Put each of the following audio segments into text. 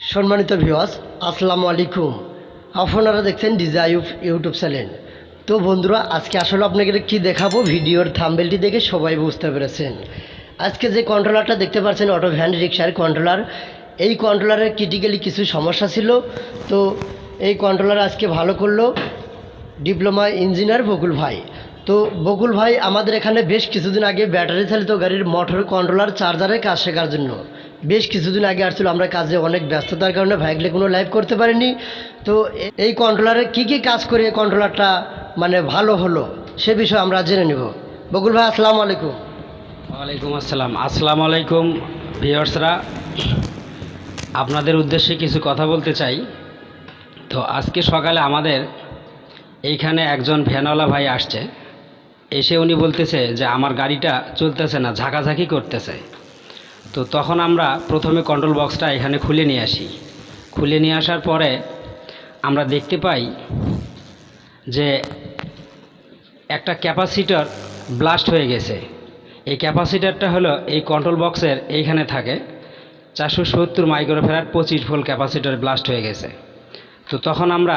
সম্মানিত ভিওয়াস আসসালামু আলাইকুম। আপনারা দেখছেন ডিজাইফ ইউটিউব চ্যানেল তো বন্ধুরা, আজকে আসলে আপনাকে কি দেখাবো? ভিডিওর থাম্বেলটি দেখে সবাই বুঝতে পেরেছেন। আজকে যে কন্ট্রোলারটা দেখতে পাচ্ছেন অটো ভ্যান রিক্সার কন্ট্রোলার এই কন্ট্রোলারের ক্রিটিক্যালি কিছু সমস্যা ছিল। তো এই কন্ট্রোলার আজকে ভালো করল ডিপ্লোমা ইঞ্জিনিয়ার বকুল ভাই। তো বকুল ভাই, আমাদের এখানে বেশ কিছুদিন আগে ব্যাটারি চালিত গাড়ির মোটর কন্ট্রোলার চার্জারের কাজ শেখার জন্য। বেশ কিছুদিন আগে আসছিল, আমরা কাজে অনেক ব্যস্ততার কারণে ভাইগলে কোনো লাইভ করতে পারিনি। তো এই কন্ট্রোলারে কি কি কাজ করে কন্ট্রোলারটা মানে ভালো হলো, সে বিষয়ে আমরা জেনে নেব। বকুল ভাই, আসসালামু আলাইকুম। ওয়ালাইকুম আসসালাম। আসসালামু আলাইকুম, ভিউয়ার্সরা। আপনাদের উদ্দেশ্যে কিছু কথা বলতে চাই। তো আজকে সকালে আমাদের এইখানে একজন ভ্যানওয়ালা ভাই আসছে। এসে উনি বলতেছে যে, আমার গাড়িটা চলতেছে না, ঝাঁকাঝাঁকি করতেছে। তো তখন আমরা প্রথমে কন্ট্রোল বক্সটা এখানে খুলে নিয়ে আসি। খুলে নিয়ে আসার পরে আমরা দেখতে পাই যে একটা ক্যাপাসিটর ব্লাস্ট হয়ে গেছে। এই ক্যাপাসিটারটা হলো এই কন্ট্রোল বক্সের এইখানে থাকে। চারশো সত্তর মাইক্রোফেরাট পঁচিশ ভোল্ট ক্যাপাসিটার ব্লাস্ট হয়ে গেছে। তো তখন আমরা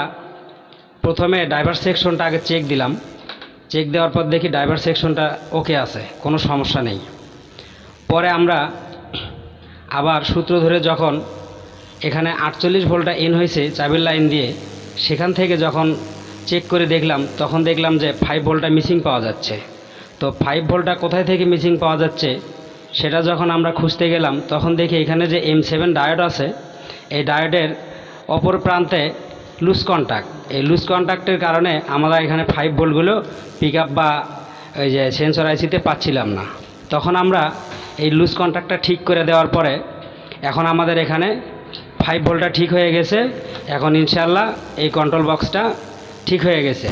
প্রথমে ড্রাইভার সেকশনটা আগে চেক দিলাম। চেক দেওয়ার পর দেখি ড্রাইভার সেকশনটা ওকে আছে, কোনো সমস্যা নেই। পরে আমরা আবার সূত্র ধরে যখন এখানে আটচল্লিশ ভোল্টটা ইন হয়েছে চাবির লাইন দিয়ে, সেখান থেকে যখন চেক করে দেখলাম, তখন দেখলাম যে ফাইভ ভোল্টটা মিসিং পাওয়া যাচ্ছে। তো ফাইভ ভোল্টটা কোথায় থেকে মিসিং পাওয়া যাচ্ছে, সেটা যখন আমরা খুঁজতে গেলাম, তখন দেখি এখানে যে এম সেভেন ডায়োড আছে, এই ডায়োডের অপর প্রান্তে লুজ কন্ট্যাক্ট এই লুজ কন্ট্যাক্টের কারণে আমরা এখানে ফাইভ ভোল্টগুলো পিক আপ বা ওই যে সেন্সর আইসিতে পাচ্ছিলাম না। তখন আমরা এই লুজ কন্ট্যাক্টটা ঠিক করে দেওয়ার পরে, এখন আমাদের এখানে ফাইভ ভোল্টটা ঠিক হয়ে গেছে। এখন ইনশাল্লাহ এই কন্ট্রোল বক্সটা ঠিক হয়ে গেছে।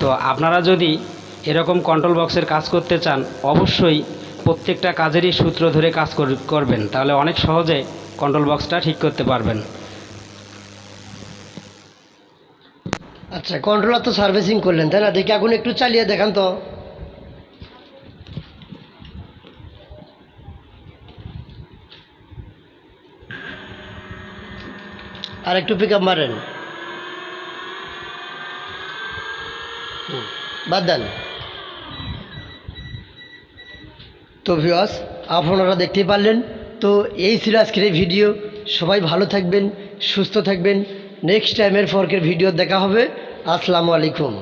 তো আপনারা যদি এরকম কন্ট্রোল বক্সের কাজ করতে চান, অবশ্যই প্রত্যেকটা কাজেরই সূত্র ধরে কাজ কর- করবেন। তাহলে অনেক সহজে কন্ট্রোল বক্সটা ঠিক করতে পারবেন। আচ্ছা কন্ট্রোলার তো সার্ভিসিং করলেন, তাই না? দেখি, এখন একটু চালিয়ে দেখান তো। আর একটু পিক আপ মারেন। বাদ দেন। তো ভিওয়াস আপনারা দেখতেই পারলেন। তো এই ছিল আজকের এই ভিডিও সবাই ভালো থাকবেন, সুস্থ থাকবেন। নেক্সট টাইমের ফরকের ভিডিও দেখা হবে। আসসালামু আলাইকুম।